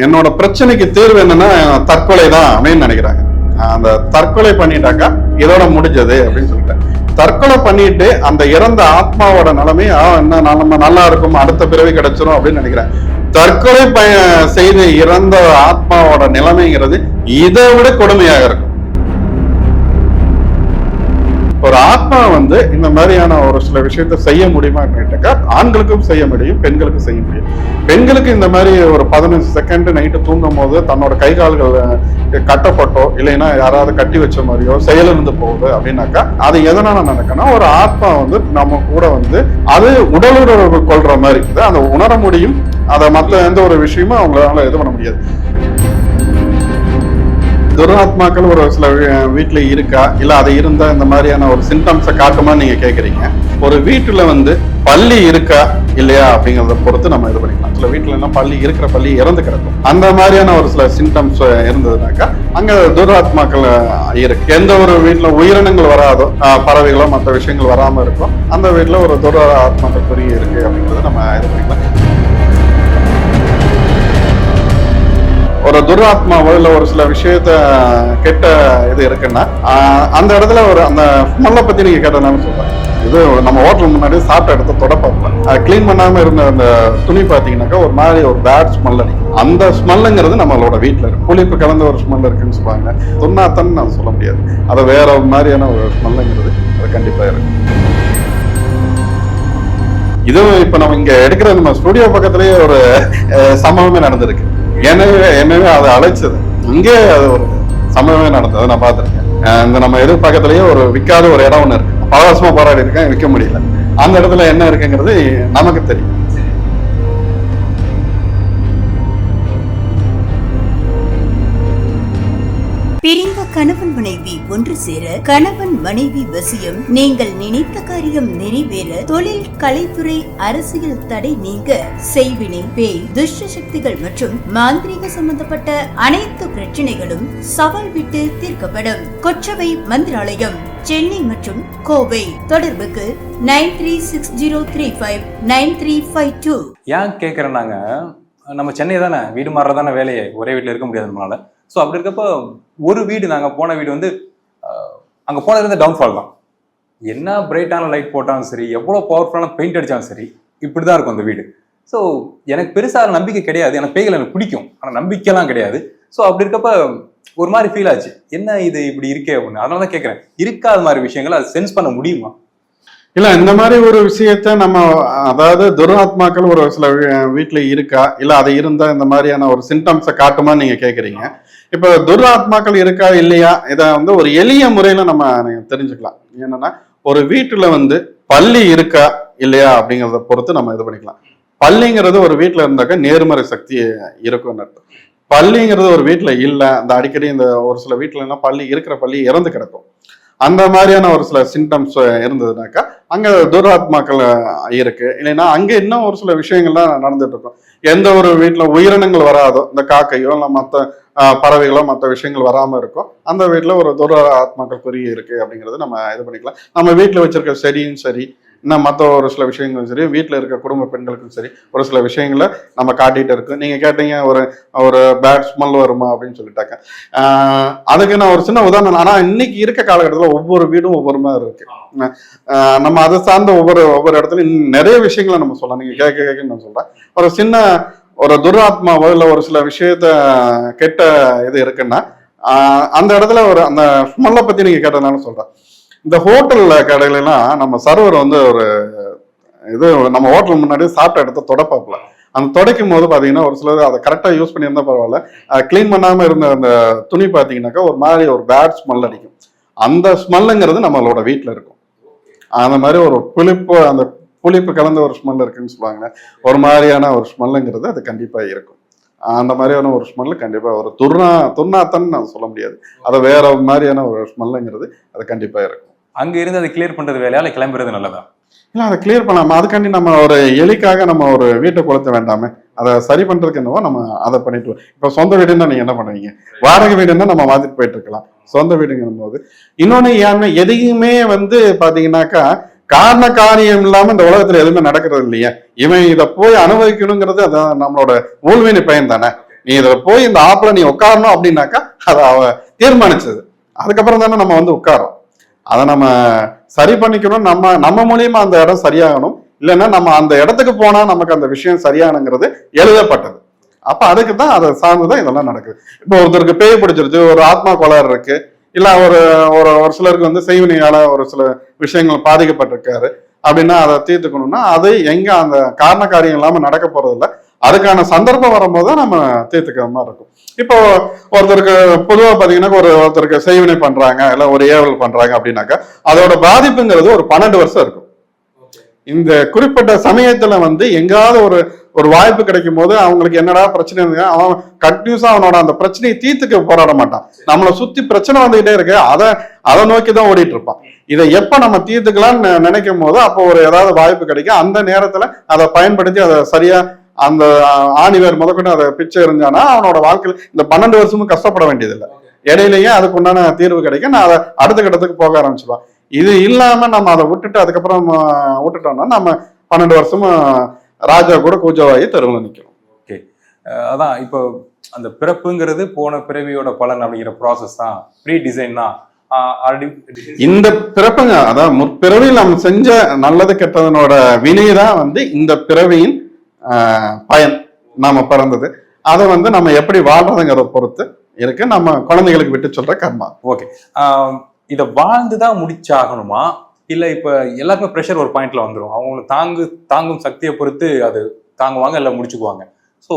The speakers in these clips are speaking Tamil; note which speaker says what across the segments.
Speaker 1: என்னோட பிரச்சனைக்கு தீர்வு என்னன்னா தற்கொலை தான் அப்படின்னு நினைக்கிறாங்க. அந்த தற்கொலை பண்ணிட்டாக்கா இதோட முடிஞ்சது அப்படின்னு சொல்லிட்டேன். தற்கொலை பண்ணிட்டு அந்த இறந்த ஆத்மாவோட நிலைமை என்ன நம்ம நல்லா இருக்கும் அடுத்த பிறவி கிடைச்சிரும் அப்படின்னு நினைக்கிறேன். தற்கொலை ப- செய்து இறந்த ஆத்மாவோட நிலைமைங்கிறது இதை விட கொடுமையாக இருக்கும். ஒரு ஆத்மா வந்து இந்த மாதிரியான ஒரு சில விஷயத்த செய்ய முடியுமா கேட்டாக்கா ஆண்களுக்கும் செய்ய முடியும் பெண்களுக்கும் செய்ய முடியும். பெண்களுக்கு இந்த மாதிரி ஒரு பதினஞ்சு செகண்ட் நைட்டு தூங்கும் போது தன்னோட கை கால்கள் கட்டப்பட்டோ இல்லைன்னா யாராவது கட்டி வச்ச மாதிரியோ செயலிருந்து போகுது அப்படின்னாக்கா அது எதனால நடக்கும்னா ஒரு ஆத்மா வந்து நம்ம கூட வந்து அது உடலுறவு கொள்ற மாதிரி இருக்குது அதை உணர முடியும் அதை மற்ற எந்த ஒரு விஷயமும் அவங்களால இது பண்ண முடியாது. துராத்மாக்கள் ஒரு சில வீட்டில் இருக்கா? இல்லை அது இருந்தால் இந்த மாதிரியான ஒரு சிம்டம்ஸை காட்டுமா நீங்கள் கேட்குறீங்க ஒரு வீட்டில் வந்து பள்ளி இருக்கா? இல்லையா? அப்படிங்கிறத பொறுத்து நம்ம இது பண்ணிக்கலாம். சில வீட்டில் என்ன பள்ளி இருக்கிற பள்ளி இறந்து கிடக்கும். அந்த மாதிரியான ஒரு சில சிம்டம்ஸ் இருந்ததுனாக்கா அங்கே துராத்மாக்கள் இருக்கு. எந்த ஒரு வீட்டில் உயிரினங்கள் வராதோ பறவைகளோ மற்ற விஷயங்கள் வராமல் இருக்கும் அந்த வீட்டில் ஒரு துர ஆத்மாக்கள் குறி இருக்கு அப்படிங்கறத நம்ம இது பண்ணிக்கலாம். ஒரு துராத்மாவோ இல்லை ஒரு சில விஷயத்த கெட்ட இது இருக்குன்னா அந்த இடத்துல ஒரு அந்த ஸ்மெல்லை பத்தி நீங்க கேட்டதுனால சொல்றேன் இது நம்ம ஹோட்டல் முன்னாடி சாப்பிட்ட இடத்த தொடப்பாப்ல க்ளீன் பண்ணாம இருந்த அந்த துணி பாத்தீங்கன்னாக்கா ஒரு மாதிரி ஒரு பேட் ஸ்மெல் அடிக்கும். அந்த ஸ்மெல்லுங்கிறது நம்மளோட வீட்டில் இருக்கு. புளிப்பு கலந்த ஒரு ஸ்மெல் இருக்குன்னு சொல்லுவாங்க. துண்ணாத்தன்னு நான் சொல்ல முடியாது. அது வேற ஒரு மாதிரியான ஒரு ஸ்மெல்லுங்கிறது அது கண்டிப்பா இருக்கு. இதுவும் இப்போ நம்ம இங்க எடுக்கிற நம்ம ஸ்டுடியோ பக்கத்துலயே ஒரு சம்பவமே நடந்திருக்கு. எனவே எனவே அதை அழைச்சது. அங்கே அது ஒரு சம்பவமே நடந்தது. நான் பார்த்திருக்கேன். இந்த நம்ம எதிர் பக்கத்துலயே ஒரு விற்காத ஒரு இடம் ஒன்று இருக்கு. பல வருஷமா போராடி இருக்கேன் விற்க முடியல. அந்த இடத்துல என்ன இருக்குங்கிறது நமக்கு தெரியும்.
Speaker 2: கணவன் மனைவி ஒன்று சேர கணவன் மனைவி வசியம். நீங்கள் நினைத்த காரியம் நிறைவேற தொழில் கலைத்துறை அரசியல் தடை நீங்க செய்வினை பேய் துஷ்ட சக்திகள் மற்றும் மாந்திரிக சம்பந்தப்பட்ட அனைத்து பிரச்சனைகளும் சவால் விட்டு தீர்க்கப்படும். கொச்சவை மந்திராலயம் சென்னை மற்றும் கோவை. தொடர்புக்கு nine three six zero three five nine three five two.
Speaker 3: ஏன் கேட்குறேன்னாங்க நம்ம சென்னை தானே வீடு மாறுறது தானே வேலையே ஒரே வீட்டில் இருக்க முடியாது நம்மளால. ஸோ அப்படி இருக்கப்போ ஒரு வீடு நாங்கள் போன வீடு வந்து அங்கே போனது இருந்த டவுன்ஃபால் தான். என்ன பிரைட்டான லைட் போட்டாலும் சரி எவ்வளோ பவர்ஃபுல்லான பெயிண்ட் அடித்தாலும் சரி இப்படி தான் இருக்கும் அந்த வீடு. ஸோ எனக்கு பெருசாக நம்பிக்கை கிடையாது. எனக்கு பேய்கள் எனக்கு பிடிக்கும். ஆனால் நம்பிக்கைலாம் கிடையாது. ஸோ அப்படி இருக்கப்ப ஒரு மாதிரி ஃபீல் ஆச்சு. என்ன இது இப்படி இருக்கே அப்படின்னு. அதனால தான் கேட்குறேன் இருக்காத மாதிரி விஷயங்களை அது சென்ஸ் பண்ண முடியுமா?
Speaker 1: இல்ல இந்த மாதிரி ஒரு விஷயத்த நம்ம அதாவது துராத்மாக்கள் ஒரு சில வீட்டில் வீட்டுல இருக்கா? இல்ல அது இருந்தா இந்த மாதிரியான ஒரு சிம்டம்ஸை காட்டுமா நீங்க கேக்குறீங்க. இப்ப துராத்மாக்கள் இருக்கா இல்லையா? இதை வந்து ஒரு எளிய முறையில நம்ம தெரிஞ்சுக்கலாம். என்னன்னா ஒரு வீட்டுல வந்து பள்ளி இருக்கா இல்லையா அப்படிங்கறத பொறுத்து நம்ம இது பண்ணிக்கலாம். பள்ளிங்கிறது ஒரு வீட்டுல இருந்தாக்க நேர்மறை சக்தி இருக்கும்னு அர்த்தம். பள்ளிங்கிறது ஒரு வீட்டுல இல்ல அந்த அடிக்கடி இந்த ஒரு சில வீட்டுல பள்ளி இருக்கிற பள்ளி இறந்து கிடக்கும். அந்த மாதிரியான ஒரு சில சிம்டம்ஸ் இருந்ததுனாக்கா அங்க துராத்மாக்கள் இருக்கு. இல்லைன்னா அங்க இன்னும் ஒரு சில விஷயங்கள்லாம் நடந்துட்டு இருக்கும். எந்த ஒரு வீட்டுல உயிரினங்கள் வராதோ இந்த காக்கையோ இல்லை மற்ற பறவைகளோ மற்ற விஷயங்கள் வராம இருக்கும் அந்த வீட்டுல ஒரு துர ஆத்மாக்கள் குறி இருக்கு அப்படிங்கறது நம்ம இது பண்ணிக்கலாம். நம்ம வீட்டுல வச்சிருக்க செடியும் சரி இன்னும் மற்ற ஒரு சில விஷயங்களும் சரி வீட்டில் இருக்க குடும்ப பெண்களுக்கும் சரி ஒரு சில விஷயங்களை நம்ம காட்டிட்டு இருக்கு. நீங்க கேட்டீங்க ஒரு ஒரு பேட் ஸ்மெல் வருமா அப்படின்னு சொல்லிட்டாக்க. ஆஹ் அதுக்கு நான் ஒரு சின்ன உதாரணம் ஆனா இன்னைக்கு இருக்க காலகட்டத்தில் ஒவ்வொரு வீடும் ஒவ்வொரு மாதிரி இருக்கு. நம்ம அதை சார்ந்த ஒவ்வொரு ஒவ்வொரு இடத்துலயும் நிறைய விஷயங்களை நம்ம சொல்லலாம். நீங்க கேட்க கேட்க நான் சொல்றேன். ஒரு சின்ன ஒரு துராத்மாவோ இல்லை ஒரு சில விஷயத்த கெட்ட இது இருக்குன்னா அந்த இடத்துல ஒரு அந்த ஸ்மெல்லை பத்தி நீங்க கேட்டதுனால சொல்றேன். இந்த ஹோட்டல்ல கடையிலலாம் நம்ம சர்வர் வந்து ஒரு இது நம்ம ஹோட்டல் முன்னாடி சாப்பிட்ட இடத்த தொடப்பாப்புல. அந்த துடைக்கும் போது பாத்தீங்கன்னா ஒரு சிலர் அதை கரெக்டாக யூஸ் பண்ணியிருந்தா பரவாயில்ல. க்ளீன் பண்ணாம இருந்த அந்த துணி பார்த்தீங்கன்னாக்கா ஒரு மாதிரி ஒரு பேட் ஸ்மெல் அடிக்கும். அந்த ஸ்மெல்லுங்கிறது நம்மளோட வீட்டில் இருக்கும். அந்த மாதிரி ஒரு புளிப்பு அந்த புளிப்பு கலந்த ஒரு ஸ்மெல் இருக்குன்னு சொல்லுவாங்க ஒரு மாதிரியான ஒரு ஸ்மெல்லுங்கிறது அது கண்டிப்பா இருக்கும். அந்த மாதிரியான ஒரு ஸ்மெல்லு கண்டிப்பா ஒரு துர்நா துர்நாத்தன்னு நான் சொல்ல முடியாது. அது வேற மாதிரியான ஒரு ஸ்மெல்லுங்கிறது அது கண்டிப்பா இருக்கும்.
Speaker 3: அங்க இருந்து அதை கிளியர் பண்றது வேலையால கிளம்புறது நல்லதா?
Speaker 1: இல்லை அதை கிளியர் பண்ணலாமா அதுக்காண்டி நம்ம ஒரு எலிக்காக நம்ம ஒரு வீட்டை கொளுத்த வேண்டாமே அதை சரி பண்றதுக்கு என்னவோ நம்ம அதை பண்ணிட்டு இப்போ சொந்த வீடுன்னா நீங்க என்ன பண்ணுவீங்க? வாடகை வீடுன்னா நம்ம மாத்திட்டு போயிட்டு இருக்கலாம். சொந்த வீடுங்கும் போது இன்னொன்னு ஏன்னா எதையுமே வந்து பாத்தீங்கன்னாக்கா காரண காரியம் இல்லாம இந்த உலகத்துல எதுவுமே நடக்கிறது இல்லையா. இவன் இதை போய் அனுபவிக்கணுங்கிறது அதான் நம்மளோட ஊழ்வினை பயன் தானே. நீ இதுல போய் இந்த ஆப்பில் நீ உட்காரணும் அப்படின்னாக்கா அதை அவ தீர்மானிச்சது. அதுக்கப்புறம் தானே நம்ம வந்து உட்காரோம். அதை நம்ம சரி பண்ணிக்கணும். நம்ம நம்ம மூலியமா அந்த இடம் சரியாகணும். இல்லைன்னா நம்ம அந்த இடத்துக்கு போனா நமக்கு அந்த விஷயம் சரியானுங்கிறது எழுதப்பட்டது. அப்ப அதுக்கு தான் அதை சார்ந்துதான் இதெல்லாம் நடக்குது. இப்போ ஒருத்தருக்கு பேய் பிடிச்சிருச்சு ஒரு ஆத்மா கோளாறு இருக்கு. இல்ல ஒரு ஒரு ஒரு சிலருக்கு வந்து செய்வினையால ஒரு சில விஷயங்கள் பாதிக்கப்பட்டிருக்காரு. அப்படின்னா அதை தீர்த்துக்கணும்னா அது எங்க அந்த காரண காரியம் இல்லாம நடக்க போறது இல்ல அதுக்கான சந்தர்ப்பம் வரும்போது நம்ம தீர்த்துக்கிற மாதிரி இருக்கும். இப்போ ஒருத்தருக்கு பொதுவா பாத்தீங்கன்னா ஒரு ஒருத்தருக்கு செய்வினை பண்றாங்க இல்ல ஒரு ஏவல் பண்றாங்க அப்படின்னாக்கா அதோட பாதிப்புங்கிறது ஒரு பன்னெண்டு வருஷம் இருக்கும். இந்த குறிப்பிட்ட சமயத்துல வந்து எங்காவது ஒரு ஒரு வாய்ப்பு கிடைக்கும் போது அவங்களுக்கு என்னடா பிரச்சனை இருக்கு அவன் கண்டினியூஸா அவனோட அந்த பிரச்சனையை தீர்த்துக்க போராட மாட்டான். நம்மளை சுத்தி பிரச்சனை வந்துகிட்டே இருக்கு. அதை அதை நோக்கி தான் ஓடிட்டு இருப்பான். இதை எப்ப நம்ம தீர்த்துக்கலாம்னு நினைக்கும் போது அப்போ ஒரு ஏதாவது வாய்ப்பு கிடைக்கும். அந்த நேரத்துல அதை பயன்படுத்தி அதை சரியா அந்த ஆணிவேர் முதற்கொண்டு அதை பிச்சை இருந்தானா அவனோட வாழ்க்கையில் இந்த பன்னெண்டு வருஷமும் கஷ்டப்பட வேண்டியதில்லை. இடையிலேயே அதுக்கு உண்டான தீர்வு கிடைக்கும். நான் அதை அடுத்த கட்டத்துக்கு போக ஆரம்பிச்சிடுவான். இது இல்லாம நம்ம அதை விட்டுட்டு அதுக்கப்புறம் விட்டுட்டோம்னா நம்ம பன்னெண்டு வருஷமும் ராஜா கூட கூஜவாயி தெருவில் நிற்கணும்
Speaker 3: அஹ் அதான் இப்போ அந்த பிறப்புங்கிறது போன பிறவியோட பலன் அப்படிங்கிற ப்ராசஸ் தான். ப்ரீ டிசைன் தான்
Speaker 1: இந்த பிறப்புங்க அதாவது முற்பிறவியில் நம்ம செஞ்ச நல்லது கெட்டதனோட வினை தான் வந்து இந்த பிறவியின் பயன் நாம பிறந்தது. அதை வந்து நம்ம எப்படி வாழ்றதுங்கிறத பொறுத்து இருக்கு. நம்ம குழந்தைகளுக்கு விட்டு சொல்ற கர்மா.
Speaker 3: ஓகே. இதை வாழ்ந்து தான் முடிச்சாகணுமா? இல்லை இப்போ எல்லாருக்குமே ப்ரெஷர் ஒரு பாயிண்ட்ல வந்துடும் அவங்களுக்கு தாங்கு தாங்கும் சக்தியை பொறுத்து அது தாங்குவாங்க இல்லை முடிச்சுக்குவாங்க. ஸோ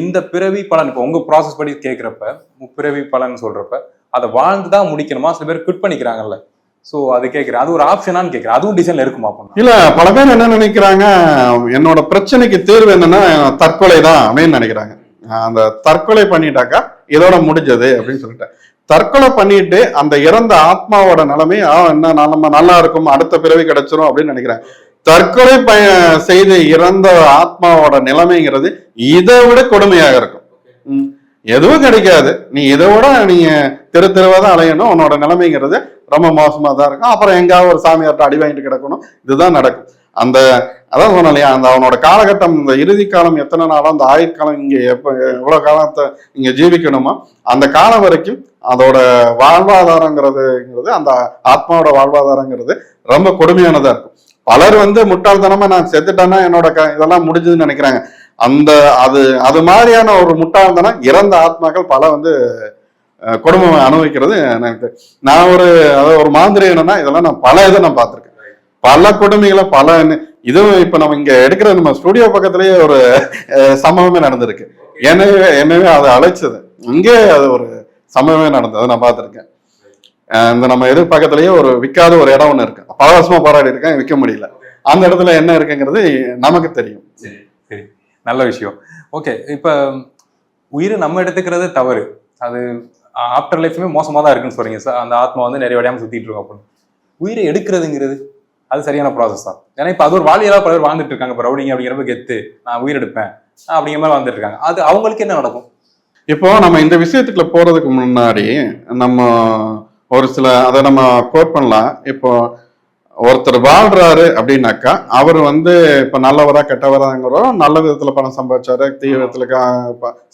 Speaker 3: இந்த பிறவி பலன் இப்போ உங்கள் ப்ராசஸ் படி கேட்குறப்ப முப்பிறவி பலன் சொல்கிறப்ப அதை வாழ்ந்து தான் முடிக்கணுமா? சில பேர் குட் பண்ணிக்கிறாங்கல்ல. ஸோ அது கேட்குறேன் அது ஒரு ஆப்ஷனான்னு கேட்குறேன் அதுவும் டிசைன்ல இருக்குமா அப்போ?
Speaker 1: இல்லை பல பேர் என்ன நினைக்கிறாங்க என்னோட பிரச்சனைக்கு தீர்வு என்னன்னா தற்கொலை தான் அப்படின்னு நினைக்கிறாங்க. அந்த தற்கொலை பண்ணிட்டாக்கா இதோட முடிஞ்சது அப்படின்னு சொல்லிட்டு தற்கொலை பண்ணிட்டு அந்த இறந்த ஆத்மாவோட நிலைமை என்ன நம்ம நல்லா இருக்கும் அடுத்த பிறவி கிடைச்சிரும் அப்படின்னு நினைக்கிறேன். தற்கொலை பய செய்து இறந்த ஆத்மாவோட நிலைமைங்கிறது இதை விட கொடுமையாக இருக்கும். ம். எதுவும் கிடைக்காது. நீ இதை விட நீங்க தெரு தெருவாக தான் அலையணும். உன்னோட நிலைமைங்கிறது ரொம்ப மோசமாக தான் இருக்கும். அப்புறம் எங்கேயாவது ஒரு சாமியார்ட்ட அடி வாங்கிட்டு கிடக்கணும். இதுதான் நடக்கும். அந்த அதான் சொன்னேன் இல்லையா அந்த அவனோட காலகட்டம் இந்த இறுதி காலம் எத்தனை நாளோ அந்த ஆயுட்காலம் இங்கே எப்போ எவ்வளோ காலத்தை இங்கே ஜீவிக்கணுமோ அந்த காலம் வரைக்கும் அதோட வாழ்வாதாரங்கிறதுங்கிறது அந்த ஆத்மாவோட வாழ்வாதாரங்கிறது ரொம்ப கொடுமையானதா இருக்கும். பலர் வந்து முட்டாள்தனமா நான் செத்துட்டேன்னா என்னோட க- இதெல்லாம் முடிஞ்சதுன்னு நினைக்கிறாங்க. அந்த அது அது மாதிரியான ஒரு முட்டாள்தனம் இறந்த ஆத்மாக்கள் பல வந்து கொடுமை அனுபவிக்கிறது எனக்கு நான் ஒரு அதாவது ஒரு மாந்திரிகனா இதெல்லாம் நான் பல இதை நான் பார்த்துருக்கேன். பல கொடுமைகளை பல இதுவும் இப்ப நம்ம இங்க எடுக்கிற நம்ம ஸ்டுடியோ பக்கத்துலயே ஒரு சம்பவமே நடந்திருக்கு. எனவே எனவே அதை அழைச்சது. இங்கே அது ஒரு சம்பவமே நடந்தது அதை நான் பார்த்துருக்கேன். இந்த நம்ம எதிர் பக்கத்துலயே ஒரு விற்காத ஒரு இடம் ஒன்று இருக்கு. பல வருஷமா போராடி இருக்கேன் விற்க முடியல. அந்த இடத்துல என்ன இருக்குங்கிறது நமக்கு தெரியும்.
Speaker 3: சரி நல்ல விஷயம். ஓகே இப்போ உயிரை நம்ம எடுத்துக்கிறது தவறு. அது ஆஃப்டர் லைஃப்மே மோசமாக தான் இருக்குன்னு சொல்றீங்க. சார் அந்த ஆத்மா வந்து நிறைய விடையாமல் சுற்றிட்டு இருக்கும் அப்படின்னு. உயிரை எடுக்கிறதுங்கிறது அது சரியான ப்ராசஸ் தான். ஏன்னா இப்போ அது ஒரு வாழ்வியலாக பல பேர் வாழ்ந்துட்டு இருக்காங்க. இப்போ ரவுடிங் அப்படிங்கிறப்ப கெத்து நான் உயிர் எடுப்பேன் அப்படிங்கிற மாதிரி வாழ்ந்துட்டு இருக்காங்க. அது அவங்களுக்கு என்ன நடக்கும்?
Speaker 1: இப்போ நம்ம இந்த விஷயத்துக்குள்ள போறதுக்கு முன்னாடி நம்ம ஒரு சில அதை நம்ம கோட் பண்ணலாம். இப்போ ஒருத்தர் வாழ்றாரு அப்படின்னாக்கா அவர் வந்து இப்ப நல்லவரா கெட்டவராங்கிறோ நல்ல விதத்துல பணம் சம்பாதிச்சாரு தீய விதத்துல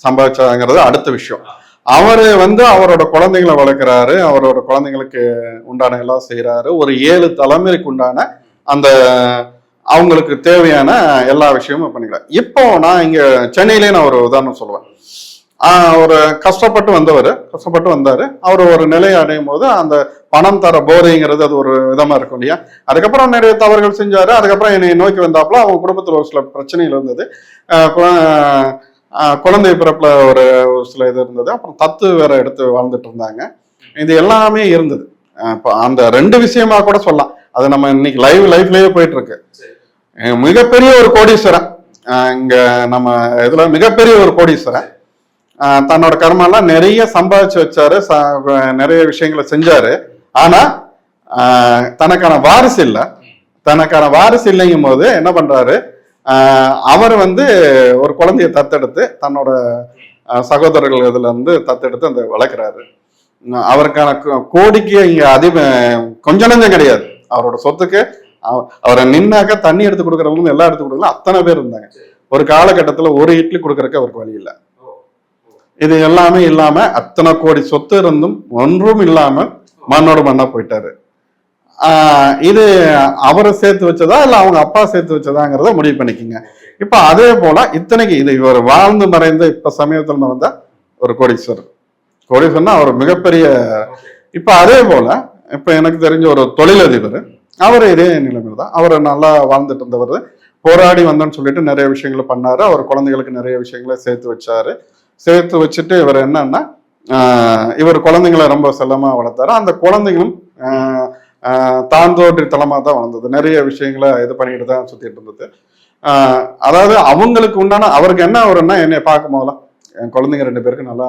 Speaker 1: சம்பாதிச்சாருங்கிறது அடுத்த விஷயம். அவரு வந்து அவரோட குழந்தைங்களை வளர்க்குறாரு அவரோட குழந்தைங்களுக்கு உண்டான எல்லாம் செய்யறாரு ஒரு ஏழு தலைமுறைக்கு உண்டான அந்த அவங்களுக்கு தேவையான எல்லா விஷயமும் பண்ணிக்கிறார். இப்போ நான் இங்க சென்னையிலே நான் ஒரு உதாரணம் சொல்லுவேன். ஒரு கஷ்டப்பட்டு வந்தவர் கஷ்டப்பட்டு வந்தாரு. அவர் ஒரு நிலையை அடையும் போது அந்த பணம் தர போதைங்கிறது அது ஒரு விதமா இருக்கும் இல்லையா? அதுக்கப்புறம் நிறைய தவறுகள் செஞ்சாரு. அதுக்கப்புறம் என்னை நோக்கி வந்தாப்புல அவங்க குடும்பத்துல ஒரு சில பிரச்சனைகள் இருந்தது. குழந்தை பிறப்புல ஒரு ஒரு சில இது இருந்தது. அப்புறம் தத்து வேற எடுத்து வாழ்ந்துட்டு இருந்தாங்க. இது எல்லாமே இருந்தது. இப்ப அந்த ரெண்டு விஷயமா கூட சொல்லலாம். அது நம்ம இன்னைக்கு லைவ் லைஃப்லயே போயிட்டு இருக்கு மிகப்பெரிய ஒரு கோடீஸ்வரன். இங்க நம்ம இதுல மிகப்பெரிய ஒரு கோடீஸ்வரன். தன்னோட கர்மெல்லாம் நிறைய சம்பாதிச்சு வச்சாரு ச- நிறைய விஷயங்களை செஞ்சாரு. ஆனா தனக்கான வாரிசு இல்லை. தனக்கான வாரிசு இல்லைங்கும் போது என்ன பண்றாரு? அவர் வந்து ஒரு குழந்தைய தத்தெடுத்து தன்னோட சகோதரர்கள் இதுல இருந்து தத்தெடுத்து அந்த வளர்க்குறாரு. அவருக்கான கோ- கோடிக்கு இங்க அதிக கொஞ்ச நஞ்சம் கிடையாது. அவரோட சொத்துக்கு அவ- அவரை நின்னாக்க தண்ணி எடுத்து கொடுக்குறவங்க எல்லாம் எடுத்து கொடுக்கல அத்தனை பேர் இருந்தாங்க. ஒரு காலகட்டத்தில் ஒரு இட்லி கொடுக்கறக்கு அவருக்கு வழி இல்லை. இது எல்லாமே இல்லாம அத்தனை கோடி சொத்து இருந்தும் ஒன்றும் இல்லாமல் மண்ணோடு மண்ணா போயிட்டாரு. இது அவரை சேர்த்து வச்சதா இல்லை அவங்க அப்பா சேர்த்து வச்சதாங்கிறத முடிவு பண்ணிக்கோங்க. இப்போ அதே போல இத்தனைக்கு இது இவர் வாழ்ந்து மறைந்த இப்ப சமீபத்தில் மறைந்த ஒரு கோடீஸ்வரர். கோடீஸ்வரர்னா அவர் மிகப்பெரிய இப்ப அதே போல இப்ப எனக்கு தெரிஞ்ச ஒரு தொழிலதிபர் அவர் இதே நிலைமையில் தான். அவர் நல்லா வாழ்ந்துட்டு இருந்தவர். போராடி வந்தோன்னு சொல்லிட்டு நிறைய விஷயங்களை பண்ணாரு. அவர் குழந்தைகளுக்கு நிறைய விஷயங்களை சேர்த்து வச்சாரு. சேர்த்து வச்சுட்டு இவர் என்னன்னா இவர் குழந்தைங்களை ரொம்ப செல்லமாக வளர்த்தாரு. அந்த குழந்தைங்களும் தாந்தோற்றி ஆஹ் தான் வளர்ந்தது. நிறைய விஷயங்களை இது பண்ணிட்டு தான் சுற்றிட்டு இருந்தது. அதாவது அவங்களுக்கு உண்டான அவருக்கு என்ன வரும்னா என்னை பார்க்கும் போதெல்லாம் என் குழந்தைங்க ரெண்டு பேருக்கு நல்லா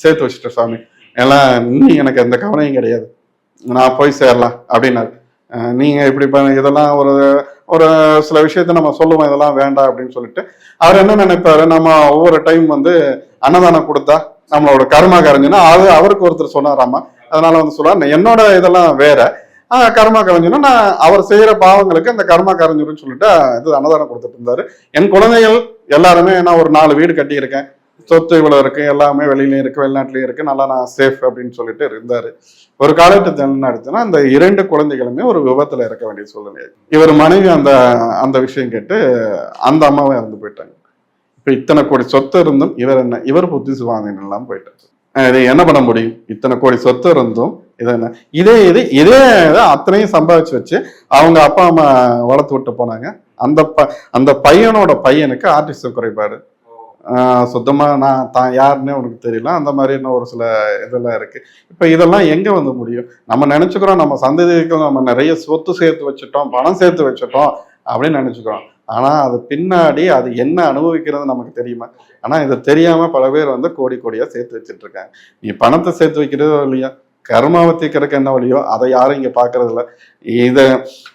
Speaker 1: சேர்த்து வச்சுட்டேன் சாமி. எல்லாம் இன்னும் எனக்கு எந்த கவலையும் கிடையாது. நான் போய் சேரலாம் அப்படின்னாரு. நீங்கள் இப்படி பண்ண இதெல்லாம் ஒரு ஒரு சில விஷயத்த நம்ம சொல்லுவோம் இதெல்லாம் வேண்டாம் அப்படின்னு சொல்லிட்டு. அவர் என்ன நினைப்பாரு? நம்ம ஒவ்வொரு டைம் வந்து அன்னதானம் கொடுத்தா நம்மளோட கர்மா கரைஞ்சுன்னா அது அவருக்கு ஒருத்தர் சொன்னாராமா அதனால வந்து சொல்லுவார் என்னோட இதெல்லாம் வேற. கர்மா கரைஞ்சுன்னா நான் அவர் செய்யற பாவங்களுக்கு அந்த கர்மா கரைஞ்சிரும்னு சொல்லிட்டு இது அன்னதானம் கொடுத்துட்டு இருந்தாரு. என் குழந்தைகள் எல்லாருமே நான் ஒரு நாலு வீடு கட்டியிருக்கேன். சொத்து இவ்வளவு இருக்கு எல்லாமே வெளியிலயும் இருக்கு வெளிநாட்டுலயும் இருக்கு நல்லா நான் சேஃப் அப்படின்னு சொல்லிட்டு இருந்தாரு. ஒரு காலகட்டத்தில் என்ன ஆயிடுச்சுன்னா அந்த இரண்டு குழந்தைகளுமே ஒரு விபத்துல இறக்க வேண்டிய சூழ்நிலை. இவர் மனைவி அந்த அந்த விஷயம் கேட்டு அந்த அம்மாவை இறந்து போயிட்டாங்க. இப்ப இத்தனை கோடி சொத்து இருந்தும் இவர் என்ன இவர் புத்திசு சுவாதீனம் எல்லாம் போயிட்டாரு. இது என்ன பண்ண முடியும்? இத்தனை கோடி சொத்து இருந்தும் இது என்ன இதே இது இதே இதை அத்தனையும் சம்பாதிச்சு வச்சு அவங்க அப்பா அம்மா வளர்த்து விட்டு போனாங்க. அந்த ப அந்த பையனோட பையனுக்கு ஆர்டிஸ்ட் குறைபாடு. சுத்தமாக நான் தான் யாருன்னே உனக்கு தெரியல. அந்த மாதிரி இன்னும் ஒரு சில இதெல்லாம் இருக்குது இப்போ இதெல்லாம் எங்கே வந்து முடியும்? நம்ம நினச்சிக்கிறோம் நம்ம சந்ததிக்கு நம்ம நிறைய சொத்து சேர்த்து வச்சுட்டோம் பணம் சேர்த்து வச்சுட்டோம் அப்படின்னு நினச்சிக்கிறோம். ஆனால் அது பின்னாடி அது என்ன அனுபவிக்கிறது நமக்கு தெரியுமா? ஆனால் இது தெரியாமல் பல பேர் வந்து கோடி கோடியாக சேர்த்து வச்சிட்டு இருக்காங்க. நீ பணத்தை சேர்த்து வைக்கிறதோ இல்லையா கர்மாவை தீக்கிறதுக்கு என்ன வழியோ அதை யாரும் இங்கே பார்க்கறது இல்லை இதை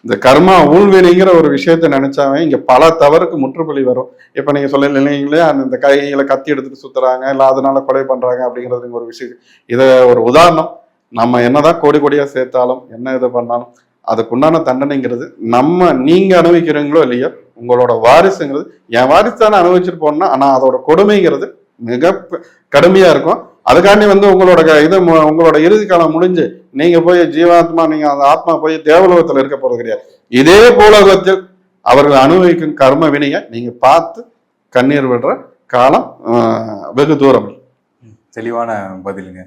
Speaker 1: இந்த கர்மா ஊழ்வினைங்கிற ஒரு விஷயத்த நினைச்சாவே இங்கே பல தவறுக்கு முற்றுப்புள்ளி வரும். இப்போ நீங்கள் சொல்ல இல்லைங்களே அந்த இந்த கத்தி எடுத்துட்டு சுற்றுறாங்க இல்லை அதனால கொலை பண்ணுறாங்க அப்படிங்கிறது ஒரு விஷயம். இதை ஒரு உதாரணம். நம்ம என்னதான் கோடி கோடியாக சேர்த்தாலும் என்ன இது பண்ணாலும் அதுக்குண்டான தண்டனைங்கிறது நம்ம நீங்கள் அனுபவிக்கிறீங்களோ இல்லையோ உங்களோட வாரிசுங்கிறது என் வாரிசு தானே அனுபவிச்சுட்டு போனா ஆனால் அதோட கொடுமைங்கிறது மிக கடுமையாக இருக்கும். அதுக்காண்டி வந்து உங்களோட க- இது உங்களோட இறுதி காலம் முடிஞ்சு நீங்க போய் ஜீவாத்மா நீங்க அந்த ஆத்மா போய் தேவலோகத்துல இருக்க போறது கிடையாது இதே பூலோகத்தில் அவர்கள் அனுபவிக்கும் கர்ம வினையை நீங்க பார்த்து கண்ணீர் விடுற காலம் வெகு தூரம்.
Speaker 3: தெளிவான பதிலுங்க.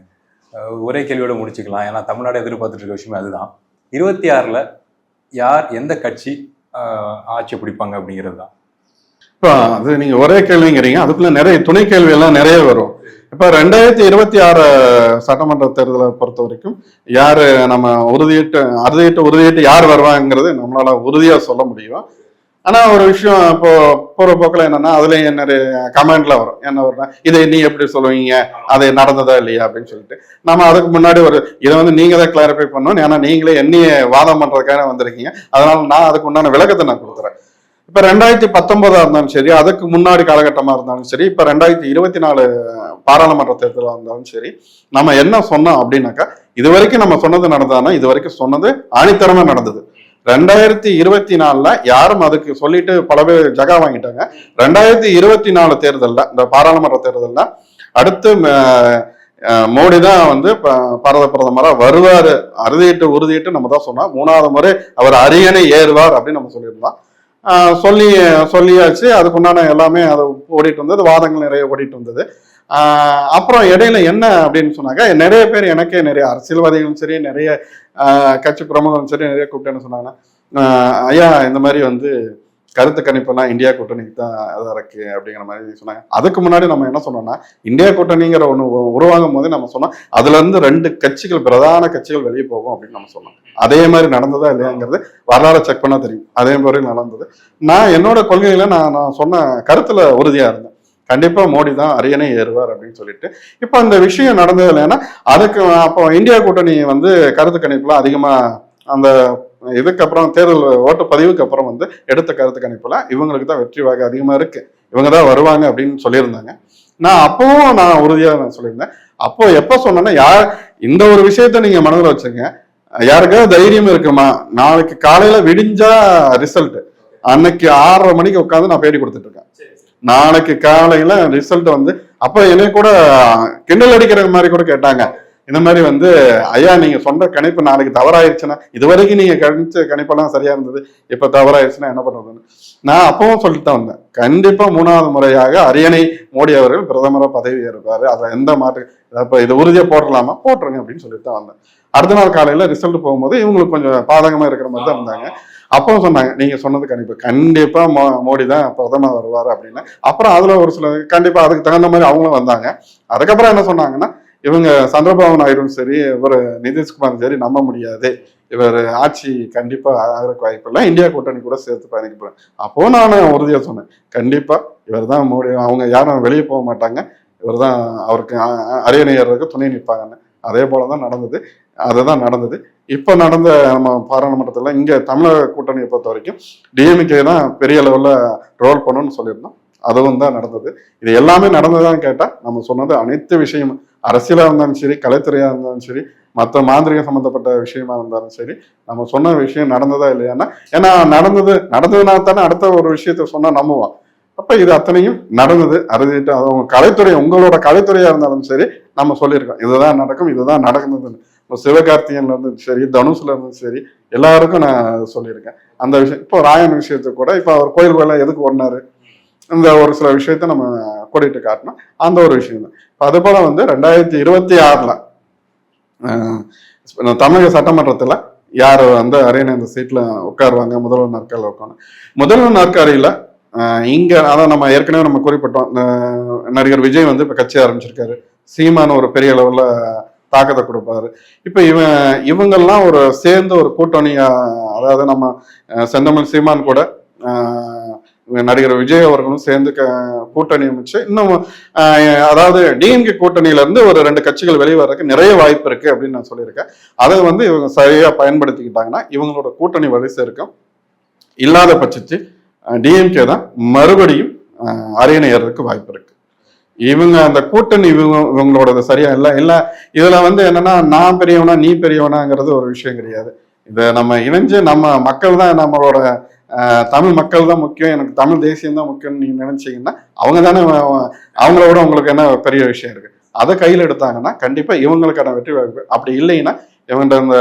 Speaker 3: ஒரே கேள்வியோட முடிச்சுக்கலாம். ஏன்னா தமிழ்நாடு எதிர்பார்த்துட்டு இருக்க விஷயமே அதுதான். இருபத்தி ஆறுல யார் எந்த கட்சி ஆட்சி பிடிப்பாங்க அப்படிங்கிறது தான்.
Speaker 1: இப்போ அது நீங்க ஒரே கேள்விங்கிறீங்க. அதுக்குள்ள நிறைய துணை கேள்வி எல்லாம் நிறைய வரும். இப்ப ரெண்டாயிரத்தி இருபத்தி ஆறு சட்டமன்ற தேர்தலை பொறுத்த வரைக்கும் யாரு நம்ம உறுதியிட்டு அறுதியிட்டு உறுதியிட்டு யார் வருவாங்கிறது நம்மளால உறுதியா சொல்ல முடியும். ஆனா ஒரு விஷயம் இப்போ போற போக்கில் என்னன்னா அதுல என்ன கமெண்ட்ல வரும். என்ன வரும் இதை நீ எப்படி சொல்லுவீங்க? அது நடந்ததா இல்லையா? அப்படின்னு சொல்லிட்டு. நம்ம அதுக்கு முன்னாடி ஒரு இதை வந்து நீங்க தான் கிளாரிஃபை பண்ணணும். ஏன்னா நீங்களே என்னைய வாதம் பண்றதுக்காக வந்திருக்கீங்க. அதனால நான் அதுக்கு உண்டான விளக்கத்தை நான் கொடுக்குறேன். இப்போ ரெண்டாயிரத்தி பத்தொன்பதாக இருந்தாலும் சரி அதுக்கு முன்னாடி காலகட்டமாக இருந்தாலும் சரி இப்போ ரெண்டாயிரத்தி இருபத்தி நாலு பாராளுமன்ற தேர்தலாக இருந்தாலும் சரி நம்ம என்ன சொன்னோம் அப்படின்னாக்கா இது வரைக்கும் நம்ம சொன்னது நடந்தானா இது வரைக்கும் சொன்னது ஆணித்தரமாக நடந்தது. ரெண்டாயிரத்தி இருபத்தி நாலுல யாரும் அதுக்கு சொல்லிட்டு பல பேர் ஜகா வாங்கிட்டாங்க. ரெண்டாயிரத்தி இருபத்தி நாலு தேர்தலில் இந்த பாராளுமன்ற தேர்தலில் அடுத்து மோடி தான் வந்து ப- பாரத பிரதமராக வருவார். அறுதியிட்டு உறுதியிட்டு நம்ம தான் சொன்னோம் மூணாவது முறை அவர் அரியணை ஏறுவார் அப்படின்னு நம்ம சொல்லியிருந்தோம். சொல்லி சொல்லியாச்சு. அதுக்குண்டான எல்லாமே அது ஓடிட்டு இருந்தது வாதங்கள் நிறைய ஓடிட்டு இருந்தது அப்புறம் இடையில என்ன அப்படின்னு சொன்னாக்க நிறைய பேர் எனக்கே நிறைய அரசியல்வாதிகளும் சரி நிறைய கட்சி பிரமுகரும் சரி நிறைய கூப்பிட்டேன்னு சொன்னாங்க சொன்னாங்கன்னா ஐயா இந்த மாதிரி வந்து கருத்து கணிப்பெல்லாம் இந்தியா கூட்டணிக்கு தான் இதாக இருக்கு அப்படிங்கிற மாதிரி சொன்னாங்க. அதுக்கு முன்னாடி நம்ம என்ன சொன்னோம்னா இந்தியா கூட்டணிங்கிற ஒன்று உருவாகும் போதே நம்ம சொன்னோம் அதுல இருந்து ரெண்டு கட்சிகள் பிரதான கட்சிகள் வெளியே போகும் அப்படின்னு நம்ம சொன்னோம். அதே மாதிரி நடந்ததா இல்லையாங்கிறது வரலாறு செக் பண்ணா தெரியும். அதே மாதிரி நடந்தது. நான் என்னோட கொள்கையில நான் நான் சொன்ன கருத்துல உறுதியா இருந்தேன். கண்டிப்பா மோடி தான் அரியணை ஏறுவார் அப்படின்னு சொல்லிட்டு. இப்போ அந்த விஷயம் நடந்தது இல்லைன்னா அதுக்கு அப்போ இந்தியா கூட்டணி வந்து கருத்து கணிப்புலாம் அதிகமா அந்த இதுக்கு அப்புறம் தேர்தல் ஓட்டு பதிவுக்கு அப்புறம் வந்து எடுத்த கருத்து கணிப்புல இவங்களுக்கு தான் வெற்றி வாக்கு அதிகமா இருக்கு. இவங்க தான் வருவாங்க அப்படின்னு சொல்லியிருந்தாங்க. நான் அப்பவும் நான் உறுதியா நான் சொல்லியிருந்தேன். அப்போ எப்ப சொன்னேன்னா யார் இந்த ஒரு விஷயத்த நீங்க மனதில் வச்சுங்க. யாருக்காவது தைரியம் இருக்குமா? நாளைக்கு காலையில விடிஞ்சா ரிசல்ட் அன்னைக்கு ஆறரை மணிக்கு உட்காந்து நான் பேட்டி கொடுத்துட்டு இருக்கேன் நாளைக்கு காலையில ரிசல்ட் வந்து அப்ப என்னை கூட கிண்டல் அடிக்கிற மாதிரி கூட கேட்டாங்க. இந்த மாதிரி வந்து ஐயா நீங்க சொன்ன கணிப்பு நாளைக்கு தவறாயிருச்சுன்னா இது வரைக்கும் நீங்க கணிச்ச கணிப்பெல்லாம் சரியா இருந்தது இப்ப தவறாயிருச்சுன்னா என்ன பண்றதுன்னு? நான் அப்பவும் சொல்லிட்டு தான் வந்தேன். கண்டிப்பா மூணாவது முறையாக அரியணை மோடி அவர்கள் பிரதமராக பதவி ஏறுவாரு அதுல எந்த மாற்று அப்ப இது உறுதியா போட்டுடலாமா? போட்டுருங்க அப்படின்னு சொல்லிட்டு தான் வந்தேன். அடுத்த நாள் காலையில ரிசல்ட் போகும்போது இவங்களுக்கு கொஞ்சம் பாதகமா இருக்கிற மாதிரி தான் இருந்தாங்க. அப்பவும் சொன்னாங்க நீங்க சொன்னது கணிப்பு. கண்டிப்பா மோ- மோடி தான் பிரதமர் வருவார் அப்படின்னு. அப்புறம் அதுல ஒரு சில கண்டிப்பா அதுக்கு தகுந்த மாதிரி அவங்களும் வந்தாங்க. அதுக்கப்புறம் என்ன சொன்னாங்கன்னா இவங்க சந்திரபாபு நாயுடும் சரி இவர் நிதிஷ்குமாரும் சரி நம்ப முடியாது. இவர் ஆட்சி கண்டிப்பாக ஆகிறக்கு வாய்ப்பில்லை இந்தியா கூட்டணி கூட சேர்த்து பயணிக்க போகிறேன் அப்போது நான் உறுதியாக சொன்னேன். கண்டிப்பாக இவர் தான் மோடி அவங்க யாரும் வெளியே போக மாட்டாங்க. இவர் தான் அவருக்கு அரியணை ஏறுறதுக்கு துணை நிற்பாங்கன்னு அதே போல தான் நடந்தது. அதுதான் நடந்தது. இப்போ நடந்த நம்ம பாராளுமன்றத்தில் இங்கே தமிழக கூட்டணியை பொறுத்த வரைக்கும் டிஎம்கே தான் பெரிய லெவலில் ரோல் பண்ணணும்னு சொல்லியிருந்தோம். அதுவும் தான் நடந்தது. இது எல்லாமே நடந்ததான்னு கேட்டால் நம்ம சொன்னது அனைத்து விஷயமும் அரசியலாக இருந்தாலும் சரி கலைத்துறையாக இருந்தாலும் சரி மற்ற மாந்திரிக சம்மந்தப்பட்ட விஷயமா இருந்தாலும் சரி நம்ம சொன்ன விஷயம் நடந்ததா இல்லையான்னா ஏன்னா நடந்தது நடந்ததுனா தானே அடுத்த ஒரு விஷயத்த சொன்னால் நம்புவோம் அப்போ இது அத்தனையும் நடந்தது அறிஞ்சிட்டு அது கலைத்துறை உங்களோட கலைத்துறையாக இருந்தாலும் சரி நம்ம சொல்லியிருக்கோம். இதுதான் நடக்கும் இதுதான் நடக்குதுன்னு. இப்போ சிவகார்த்திகன்ல இருந்து சரி தனுஷ்ல இருந்து சரி எல்லாருக்கும் நான் சொல்லியிருக்கேன். அந்த விஷயம் இப்போ ராயன் விஷயத்துக்கு கூட இப்போ அவர் கோயில் கோயிலாக எதுக்கு ஓடினாரு? இந்த ஒரு சில விஷயத்த நம்ம கொடிட்டு காட்டணும். அந்த ஒரு விஷயம் தான். இப்போ அது போல வந்து ரெண்டாயிரத்தி இருபத்தி ஆறுல தமிழக சட்டமன்றத்துல யார் வந்து அரியணை அந்த சீட்ல உட்காருவாங்க முதல்வர் நாற்காலில் உட்காந்து முதல்வர் நாற்காலியில் இங்கே அதான் நம்ம ஏற்கனவே நம்ம குறிப்பிட்டோம். நடிகர் விஜய் வந்து இப்போ கட்சி ஆரம்பிச்சிருக்காரு. சீமானு ஒரு பெரிய அளவில் தாக்கத்தை கொடுப்பாரு. இப்போ இவன் இவங்கெல்லாம் ஒரு சேர்ந்து ஒரு கூட்டணியா அதாவது நம்ம செந்தமிழ் சீமான் கூட நடிகர் விஜய் அவர்களும் சேர்ந்து க- கூட்டணி அமைச்சு இன்னும் அதாவது டிஎம்கே கூட்டணியில இருந்து ஒரு ரெண்டு கட்சிகள் வெளியே நிறைய வாய்ப்பு இருக்கு அப்படின்னு நான் சொல்லியிருக்கேன். அதை வந்து இவங்க சரியா பயன்படுத்திக்கிட்டாங்கன்னா இவங்களோட கூட்டணி வரிசை இருக்கும் இல்லாத பட்சத்து டிஎம்கே தான் மறுபடியும் அரியணை ஏறதுக்கு வாய்ப்பு இருக்கு. இவங்க அந்த கூட்டணி இவங்க இவங்களோட சரியா இல்லை இல்லை இதுல வந்து என்னன்னா நான் பெரியவனா நீ பெரியவனாங்கிறது ஒரு விஷயம் கிடையாது. இதை நம்ம இணைஞ்சு நம்ம மக்கள் தான் நம்மளோட தமிழ் மக்கள் தான் முக்கியம். எனக்கு தமிழ் தேசியம் தான் முக்கியம்னு நீங்க நினைச்சீங்கன்னா அவங்க தானே அவங்களோட உங்களுக்கு என்ன பெரிய விஷயம் இருக்கு? அதை கையில் எடுத்தாங்கன்னா கண்டிப்பா இவங்களுக்கான வெற்றி வாய்ப்பு. அப்படி இல்லைன்னா இவங்க இந்த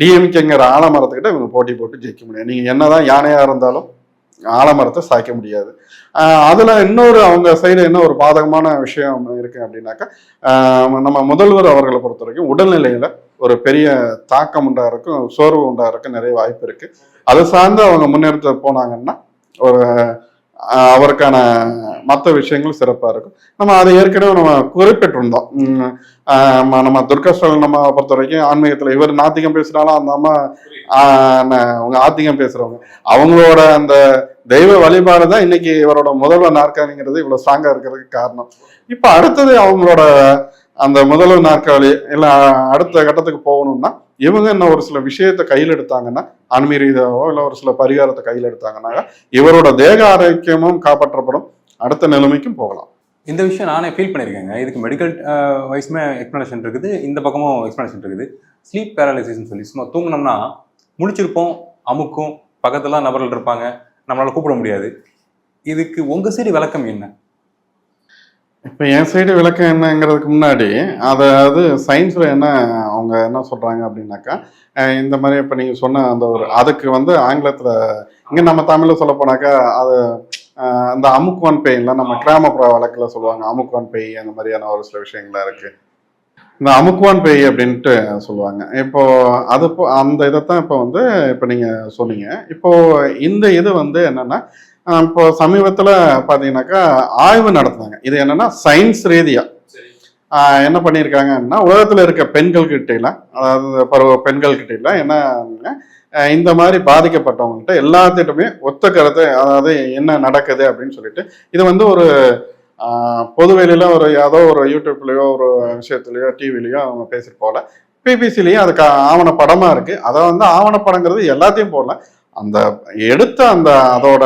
Speaker 1: டிஎம்கேங்கிற ஆலமரத்துக்கிட்ட இவங்க போட்டி போட்டு ஜெயிக்க முடியும் நீங்க என்னதான் யானையா இருந்தாலும் ஆலமரத்தை சாய்க்க முடியாது. அதில் அதுல இன்னொரு அவங்க சைடு என்ன ஒரு பாதகமான விஷயம் இருக்கு அப்படின்னாக்கா நம்ம முதல்வர் அவர்களை பொறுத்த வரைக்கும் உடல்நிலையில ஒரு பெரிய தாக்கம் உண்டாருக்கும் சோர்வு உண்டா நிறைய வாய்ப்பு இருக்கு. அதை சார்ந்து அவங்க முன்னெடுத்து போனாங்கன்னா ஒரு அவருக்கான மற்ற விஷயங்கள் சிறப்பாக இருக்கும். நம்ம அதை ஏற்கனவே நம்ம குறிப்பிட்டிருந்தோம். நம்ம- நம்ம துர்கா நம்ம பொறுத்த வரைக்கும் ஆன்மீகத்தில் இவர் நாத்திகம் பேசினாலும் அந்த அம்மா அவங்க ஆத்திகம் பேசுகிறவங்க அவங்களோட அந்த தெய்வ வழிபாடு தான் இன்னைக்கு இவரோட முதல்வர் நாற்காலிங்கிறது இவ்வளோ ஸ்ட்ராங்காக இருக்கிறதுக்கு காரணம். இப்போ அடுத்தது அவங்களோட அந்த முதல்வர் நாற்காலி இல்லை அடுத்த கட்டத்துக்கு போகணும்னா இவங்க என்ன ஒரு சில விஷயத்தை கையில் எடுத்தாங்கன்னா ஆன்மீக ரீதியாவோ இல்லை ஒரு சில பரிகாரத்தை கையில் எடுத்தாங்கன்னாக்கா இவரோட தேக ஆரோக்கியமும் காப்பாற்றப்படும். அடுத்த நிலைமைக்கும் போகலாம்.
Speaker 3: இந்த விஷயம் நானே ஃபீல் பண்ணியிருக்கேங்க. இதுக்கு மெடிக்கல் வைஸ்மே எக்ஸ்ப்ளனேஷன் இருக்குது. இந்த பக்கமும் எக்ஸ்ப்ளனேஷன் இருக்குது. ஸ்லீப் பேரலைசிஸ்னு சொல்லி சும்மா தூங்கினோம்னா முழிச்சிருப்போம் அமுக்கும். பக்கத்துலாம் நபர்கள் இருப்பாங்க. நம்மளால் கூப்பிட முடியாது. இதுக்கு உங்கள் சைடு விளக்கம் என்ன?
Speaker 1: இப்போ என் சைடு விளக்கம் என்னங்கிறதுக்கு முன்னாடி அதாவது சயின்ஸில் என்ன அவங்க என்ன சொல்கிறாங்க அப்படின்னாக்கா இந்த மாதிரி இப்போ நீங்கள் சொன்ன அந்த ஒரு அதுக்கு வந்து ஆங்கிலத்தில் இங்கே நம்ம தமிழில் சொல்ல போனாக்கா அது அந்த அமுக்குவான் பெயின்லாம் நம்ம கிராமப்புற வழக்கில் சொல்லுவாங்க அமுக்குவான் பேய் அந்த மாதிரியான ஒரு சில விஷயங்கள்லாம் இருக்குது இந்த அமுக்குவான் பேய் அப்படின்ட்டு சொல்லுவாங்க. இப்போ அது இப்போ அந்த இதைத்தான் இப்போ வந்து இப்போ நீங்கள் சொன்னீங்க. இப்போ இந்த இது வந்து என்னன்னா இப்போ சமீபத்தில் பார்த்தீங்கன்னாக்கா ஆய்வு நடத்துனாங்க. இது என்னன்னா சயின்ஸ் ரீதியா. என்ன பண்ணியிருக்காங்கன்னா உலகத்தில் இருக்க பெண்கள் அதாவது பருவ பெண்கள் என்ன இந்த மாதிரி பாதிக்கப்பட்டவங்கள்ட்ட எல்லாத்திட்டுமே ஒத்த கருத்து அதாவது என்ன நடக்குது அப்படின்னு சொல்லிட்டு இது வந்து ஒரு பொதுவெளியில் ஒரு ஏதோ ஒரு யூடியூப்லேயோ ஒரு விஷயத்துலையோ டிவிலையோ அவங்க பேசிட்டு போகல. பிபிசிலையும் அதுக்கு ஆவணப்படமாக இருக்குது இருக்கு. அதை வந்து ஆவணப்படங்கிறது எல்லாத்தையும் போடல. அந்த எடுத்த அந்த அதோட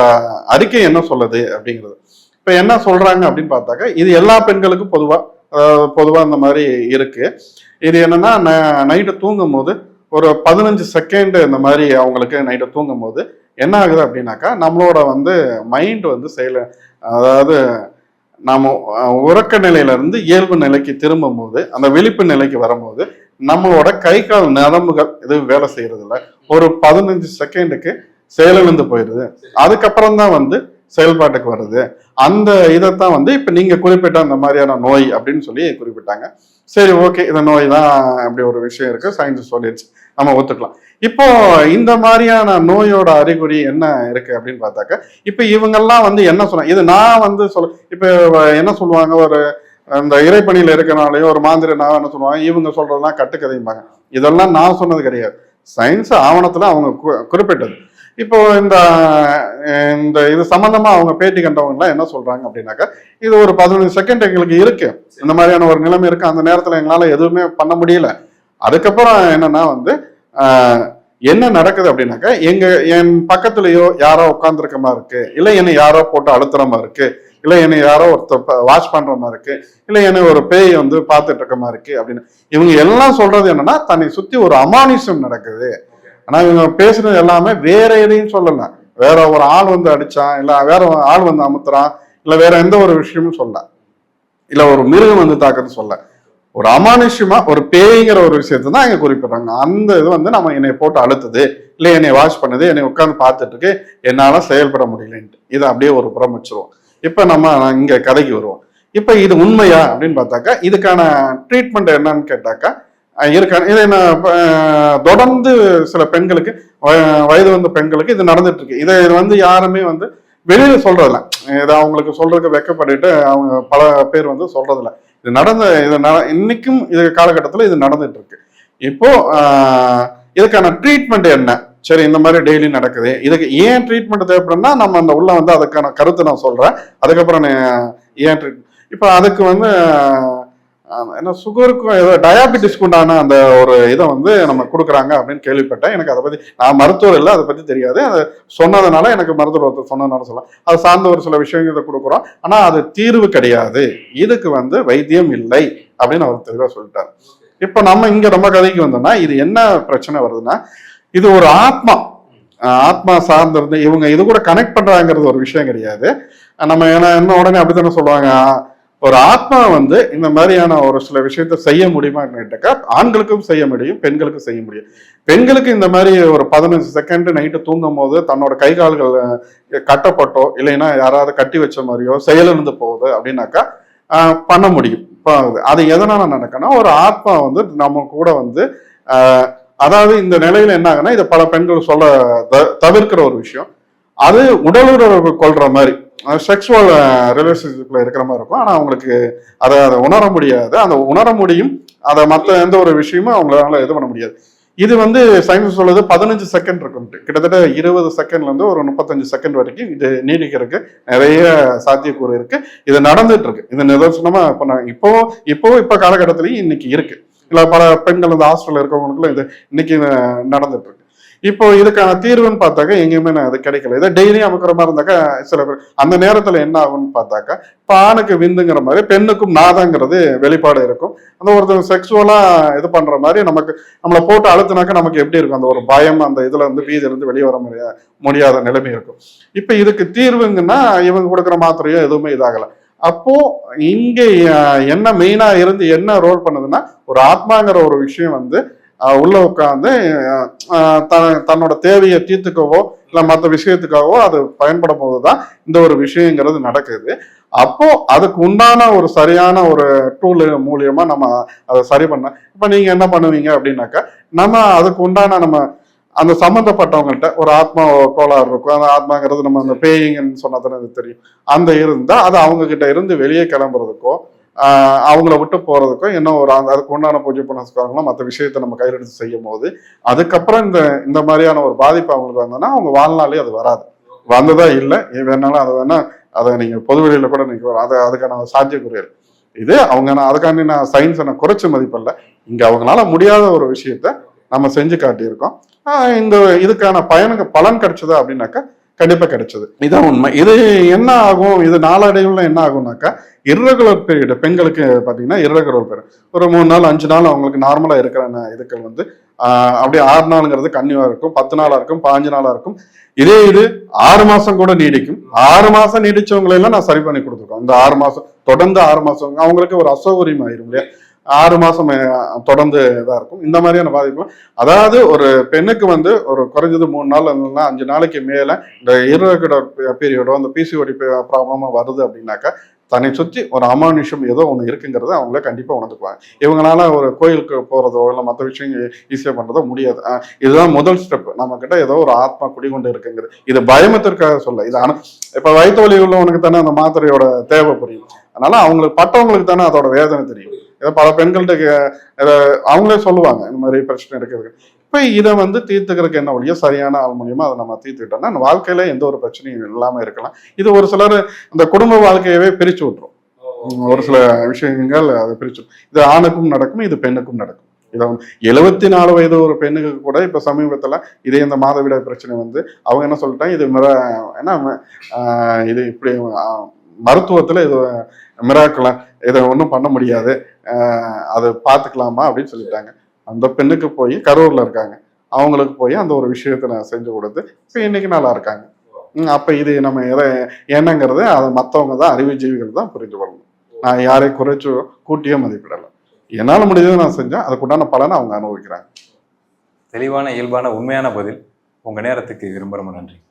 Speaker 1: அறிக்கை என்ன சொல்லுது அப்படிங்கிறது. இப்போ என்ன சொல்றாங்க அப்படின்னு பார்த்தாக்கா இது எல்லா பெண்களுக்கும் பொதுவாக பொதுவாக இந்த மாதிரி இருக்கு. இது என்னன்னா நைட்டு தூங்கும் போது ஒரு பதினஞ்சு செகண்ட் இந்த மாதிரி அவங்களுக்கு நைட்டை தூங்கும் போது என்ன ஆகுது அப்படின்னாக்கா நம்மளோட வந்து மைண்ட் வந்து செயல அதாவது நாம் உறக்க நிலையிலேருந்து இயல்பு நிலைக்கு திரும்பும் போது அந்த விழிப்பு நிலைக்கு வரும்போது நம்மளோட கை கால் நரம்புகள் எதுவும் வேலை செய்யறது இல்லை ஒரு பதினஞ்சு செகண்டுக்கு செயலிழந்து போயிடுது அதுக்கப்புறம் தான் வந்து செயல்பாட்டுக்கு வருது. அந்த இதைத்தான் வந்து இப்போ நீங்கள் குறிப்பிட்ட அந்த மாதிரியான நோய் அப்படின்னு சொல்லி குறிப்பிட்டாங்க. சரி ஓகே இந்த நோய் தான் அப்படி ஒரு விஷயம் இருக்கு. சயின்ஸ் சொல்லிடுச்சு. நம்ம ஒத்துக்கலாம். இப்போ இந்த மாதிரியான நோயோட அறிகுறி என்ன இருக்கு அப்படின்னு பார்த்தாக்க இப்போ இவங்கெல்லாம் வந்து என்ன சொன்ன இது நான் வந்து சொல்ல இப்போ என்ன சொல்லுவாங்க ஒரு அந்த இறைப்பணியில் இருக்கனாலையும் ஒரு மாந்திரி நான் என்ன சொல்லுவாங்க? இவங்க சொல்றதெல்லாம் கட்டுக்கதைம்பாங்க இதெல்லாம் நான் சொன்னது கிடையாது. சயின்ஸ் ஆவணத்தில் அவங்க கு- குறிப்பிட்டது. இப்போ இந்த இந்த இது சம்பந்தமா அவங்க பேட்டி கண்டவங்கலாம் என்ன சொல்றாங்க அப்படின்னாக்கா இது ஒரு பதினஞ்சு செகண்ட் எங்களுக்கு இருக்கு. இந்த மாதிரியான ஒரு நிலைமை இருக்கு. அந்த நேரத்தில் எங்களால் எதுவுமே பண்ண முடியல. அதுக்கப்புறம் என்னன்னா வந்து என்ன நடக்குது அப்படின்னாக்கா எங்க என் பக்கத்துலயோ யாரோ உட்காந்துருக்கமா இருக்குது இருக்கு. இல்ல என்னை யாரோ போட்டு அழுத்துறமா மாதிரி இருக்கு. இல்லை என்னை யாரோ ஒருத்தர் வாட்ச் பண்ற மாதிரி இருக்கு. இல்லை என்னை ஒரு பேய் வந்து பார்த்துட்டு இருக்க மாதிரி இருக்கு அப்படின்னு. இவங்க எல்லாம் சொல்றது என்னன்னா தன்னை சுத்தி ஒரு அமானுஷம் நடக்குது. ஆனா இவங்க பேசுறது எல்லாமே வேற எதையும் சொல்லல. வேற ஒரு ஆள் வந்து அடிச்சான் இல்ல வேற ஆள் வந்து அமுத்துறான் இல்ல வேற எந்த ஒரு விஷயமும் சொல்ல. இல்ல ஒரு மிருகம் வந்து தாக்குறது சொல்ல. ஒரு அமானுஷ்யமா ஒரு பேய்ங்கிற ஒரு விஷயத்தை தான் இங்க குறிப்பிடுறாங்க. அந்த இது வந்து நம்ம என்னை போட்டு அழுத்துது இல்லை என்னை வாட்ச் பண்ணுது என்னை உட்காந்து பார்த்துட்டு இருக்கு என்னால செயல்பட முடியலன்ட்டு. இதை அப்படியே ஒரு புறம் வச்சிருவோம். இப்போ நம்ம இங்கே கதைக்கு வருவோம். இப்போ இது உண்மையா அப்படின்னு பார்த்தாக்கா இதுக்கான ட்ரீட்மெண்ட் என்னன்னு கேட்டாக்கா அஹ் இருக்கான நான் தொடர்ந்து சில பெண்களுக்கு வய- வயது வந்த பெண்களுக்கு இது நடந்துட்டு இருக்கு இதை இது வந்து யாருமே வந்து வெளியில சொல்றதில்ல. இதை அவங்களுக்கு சொல்றதுக்கு வெக்கப்பட்டுட்டு அவங்க பல பேர் வந்து சொல்றதில்ல. இது நடந்த இது நட- இன்னைக்கும் இது காலகட்டத்தில் இது நடந்துட்டு இருக்கு இப்போ இதுக்கான ட்ரீட்மெண்ட் என்ன? சரி இந்த மாதிரி டெய்லி நடக்குது. இதுக்கு ஏன் ட்ரீட்மெண்ட் தேவைப்படும்னா நம்ம அந்த உள்ள வந்து அதுக்கான கருத்தை நான் சொல்றேன். அதுக்கப்புறம் நான் ஏன் ட்ரீட் இப்போ அதுக்கு வந்து என்ன சுகருக்கும் ஏதோ டயாபெட்டிஸ்க்கு உண்டான அந்த ஒரு இதை வந்து நம்ம கொடுக்குறாங்க அப்படின்னு கேள்விப்பட்டேன். எனக்கு அதை பத்தி நான் மருத்துவர் இல்லை அதை பத்தி தெரியாது. அதை சொன்னதுனால எனக்கு மருத்துவர் ஒருத்தர் சொன்னதுனால சொல்லலாம். அது சார்ந்த ஒரு சில விஷயங்களை கொடுக்குறோம். ஆனா அது தீர்வு கிடையாது. இதுக்கு வந்து வைத்தியம் இல்லை அப்படின்னு அவர் தெளிவாக சொல்லிட்டார். இப்போ நம்ம இங்க நம்ம கதைக்கு வந்தோம்னா இது என்ன பிரச்சனை வருதுன்னா இது ஒரு ஆத்மா. ஆத்மா சார்ந்திருந்து இவங்க இது கூட கனெக்ட் பண்றாங்கிறது ஒரு விஷயம் கிடையாது. நம்ம என்ன என்ன உடனே அப்படித்தானே சொல்லுவாங்க? ஒரு ஆத்மா வந்து இந்த மாதிரியான ஒரு சில விஷயத்த செய்ய முடியுமா கேட்டாக்கா ஆண்களுக்கும் செய்ய முடியும் பெண்களுக்கும் செய்ய முடியும். பெண்களுக்கு இந்த மாதிரி ஒரு பதினஞ்சு செகண்ட் நைட்டு தூங்கும் போது தன்னோட கை கால்கள் கட்டப்பட்டோ இல்லைன்னா யாராவது கட்டி வச்ச மாதிரியோ செயலிருந்து போகுது அப்படின்னாக்கா பண்ண முடியும். இப்போ அது- எதனால நடக்குன்னா ஒரு ஆத்மா வந்து நம்ம கூட வந்து ஆஹ், அதாவது இந்த நிலையில என்ன ஆகுனா இதை பல பெண்கள் சொல்ல த- தவிர்க்கிற ஒரு விஷயம். அது உடலுறவு கொள்ற மாதிரி செக்ஷுவல் ரிலேஷன்ஷிப்ல இருக்கிற மாதிரி இருக்கும். ஆனா அவங்களுக்கு அதை அதை உணர முடியாது. அந்த உணர முடியும். அதை மற்ற எந்த ஒரு விஷயமும் அவங்களால இது பண்ண முடியாது. இது வந்து சயின்ஸ் சொல்லுது பதினஞ்சு செகண்ட் இருக்கும் கிட்டத்தட்ட இருபது செகண்ட்ல இருந்து ஒரு முப்பத்தஞ்சு செகண்ட் வரைக்கும் இது நீடிக்கிறதுக்கு நிறைய சாத்தியக்கூறு இருக்கு. இது நடந்துட்டு இருக்கு. இது நிதர்சனமா இப்போ நான் இப்போ இப்போ இப்ப காலகட்டத்திலயும் இன்னைக்கு இருக்கு. இல்லை பல பெண்கள் இந்த ஹாஸ்டலில் இருக்கவங்களுக்குலாம் இது இன்னைக்கு நடந்துட்டு இருக்கு இப்போ இதுக்கான தீர்வுன்னு பார்த்தாக்க எங்கேயுமே நான் அது கிடைக்கல. இதை டெய்லியும் அமுக்கிற மாதிரி இருந்தாக்கா சில பேர் அந்த நேரத்தில் என்ன ஆகும்னு பார்த்தாக்கா இப்போ ஆணுக்கு விந்துங்கிற மாதிரி பெண்ணுக்கும் நாதங்கிறது வெளிப்பாடு இருக்கும். அந்த ஒருத்தர் செக்ஸுவலாக இது பண்ணுற மாதிரி நமக்கு நம்மளை போட்டு அழுத்தினாக்கா நமக்கு எப்படி இருக்கும்? அந்த ஒரு பயம் அந்த இதில் வந்து வீதி இருந்து வெளியே வர முடியா முடியாத நிலைமை இருக்கும். இப்போ இதுக்கு தீர்வுங்கன்னா இவங்க கொடுக்குற மாத்திரையோ எதுவுமே இதாகலை. அப்போ இங்க என்ன மெயினா இருந்து என்ன ரோல் பண்ணுதுன்னா ஒரு ஆத்மாங்கிற ஒரு விஷயம் வந்து உள்ள உட்காந்து தன்னோட தேவையை தீர்த்துக்கவோ இல்ல மற்ற விஷயத்துக்காகவோ அது பயன்பட போதுதான் இந்த ஒரு விஷயங்கிறது நடக்குது. அப்போ அதுக்கு உண்டான ஒரு சரியான ஒரு டூல் மூலியமா நம்ம அதை சரி பண்ண இப்ப நீங்க என்ன பண்ணுவீங்க அப்படின்னாக்கா நம்ம அதுக்கு உண்டான நம்ம அந்த சம்மந்தப்பட்டவங்கள்ட்ட ஒரு ஆத்மா கோளாறு இருக்கும். அந்த ஆத்மாங்கிறது நம்ம அந்த பேயிங்கன்னு சொன்னதுன்னு தெரியும். அந்த இருந்தால் அது அவங்க கிட்ட இருந்து வெளியே கிளம்புறதுக்கோ அவங்கள விட்டு போகிறதுக்கோ என்ன ஒரு அந்த- அதுக்கு உண்டான பூஜை புனஸ்காரங்களும் மற்ற விஷயத்தை நம்ம கையில் எடுத்து செய்யும் போது அதுக்கப்புறம் இந்த இந்த மாதிரியான ஒரு பாதிப்பு அவங்களுக்கு வந்தோன்னா அவங்க வாழ்நாளே அது வராது. வந்ததா இல்லை. வேணாலும் அதை வேணா அதை நீங்கள் பொது வெளியில் கூட நீங்கள் வரும். அது அதுக்கான சாத்தியக்குரியல் இது அவங்க நான் அதுக்காண்டி நான் சயின்ஸை நான் குறைச்ச மதிப்பில்லை. இங்கே அவங்களால முடியாத ஒரு விஷயத்த நம்ம செஞ்சு காட்டியிருக்கோம். இந்த இதுக்கான பயனுக்கு பலன் கிடைச்சதா அப்படின்னாக்கா கண்டிப்பா கிடைச்சது. இதான் உண்மை. இது என்ன ஆகும்? இது நாளடைவுல என்ன ஆகும்னாக்கா இர்ரெகுலர் பீரியட் பெண்களுக்கு பாத்தீங்கன்னா இர்ரெகுலர் பீரியட் ஒரு மூணு நாள் அஞ்சு நாள் அவங்களுக்கு நார்மலா இருக்கிற இதுக்கள் வந்து அப்படியே ஆறு நாளுங்கிறது கன்னியா இருக்கும். பத்து நாளா இருக்கும் பாஞ்சு நாளா இருக்கும். இதே இது ஆறு மாசம் கூட நீடிக்கும். ஆறு மாசம் நீடிச்சவங்களை எல்லாம் நான் சரி பண்ணி கொடுத்துருக்கோம். இந்த ஆறு மாசம் தொடர்ந்து ஆறு மாசம் அவங்களுக்கு ஒரு அசௌகரியம் ஆயிரும் இல்லையா? ஆறு மாசம் தொடர்ந்து இதாக இருக்கும். இந்த மாதிரியான பாதிப்பு அதாவது ஒரு பெண்ணுக்கு வந்து ஒரு குறைஞ்சது மூணு நாள் இல்லைன்னா அஞ்சு நாளைக்கு மேல இந்த irregular பீரியடோ அந்த பிசிஓடி ப்ராப்ளமா வருது அப்படின்னாக்கா தன்னை சுற்றி ஒரு அமானுஷம் ஏதோ ஒன்று இருக்குங்கிறத அவங்கள கண்டிப்பாக உணர்ந்துக்குவாங்க. இவங்களால ஒரு கோயிலுக்கு போகிறதோ இல்லை மற்ற விஷயம் ஈஸியாக பண்ணுறதோ முடியாது. இதுதான் முதல் ஸ்டெப் நம்மக்கிட்ட ஏதோ ஒரு ஆத்மா குடிகொண்டு இருக்குங்கிறது. இது பயமத்திற்காக சொல்ல இது ஆனால் இப்போ வயிற்று வலி உள்ளவனுக்கு தானே அந்த மாத்திரையோட தேவை புரியும். அதனால அவங்களுக்கு பட்டவங்களுக்கு தானே அதோட வேதனை தெரியும். இதை பல பெண்கள்கிட்ட அவங்களே சொல்லுவாங்க இந்த மாதிரி பிரச்சனை இருக்குது இப்போ இதை வந்து தீர்த்துக்கிறதுக்கு என்ன வழியோ சரியான ஆள் மூலியமா அதை நம்ம தீர்த்துக்கிட்டோம்னா வாழ்க்கையில எந்த ஒரு பிரச்சனையும் இல்லாம இருக்கலாம். இது ஒரு சிலர் இந்த குடும்ப வாழ்க்கையவே பிரிச்சு விட்டுரும். ஒரு சில விஷயங்கள் அதை பிரிச்சு இது ஆணுக்கும் நடக்கும் இது பெண்ணுக்கும் நடக்கும். இதை எழுபத்தி நாலு வயது ஒரு பெண்ணுக்கு கூட இப்ப சமீபத்துல இதே இந்த மாதவிடாய் பிரச்சனை வந்து அவங்க என்ன சொல்லிட்டாங்க இது மிர என்ன இது இப்படி மருத்துவத்துல இது மிராக்கலாம் இதை ஒன்றும் பண்ண முடியாது. அதை பார்த்துக்கலாமா அப்படின்னு சொல்லிட்டாங்க. அந்த பெண்ணுக்கு போய் கரூரில் இருக்காங்க. அவங்களுக்கு போய் அந்த ஒரு விஷயத்தை நான் செஞ்சு கொடுத்து இப்போ இன்னைக்கு நல்லா இருக்காங்க. அப்போ இது நம்ம எதை என்னங்கிறது அதை மற்றவங்க தான் அறிவுஜீவிகள் தான் புரிஞ்சு கொள்ளணும். நான் யாரையும் குறைச்சோ கூட்டியே மதிப்பிடலை. என்னால் முடிஞ்சதை நான் செஞ்சேன் அதுக்குண்டான பலனை அவங்க அனுபவிக்கிறாங்க.
Speaker 3: தெளிவான இயல்பான உண்மையான பதில். உங்கள் நேரத்துக்கு விரும்புகிறோம் ரொம்ப நன்றி.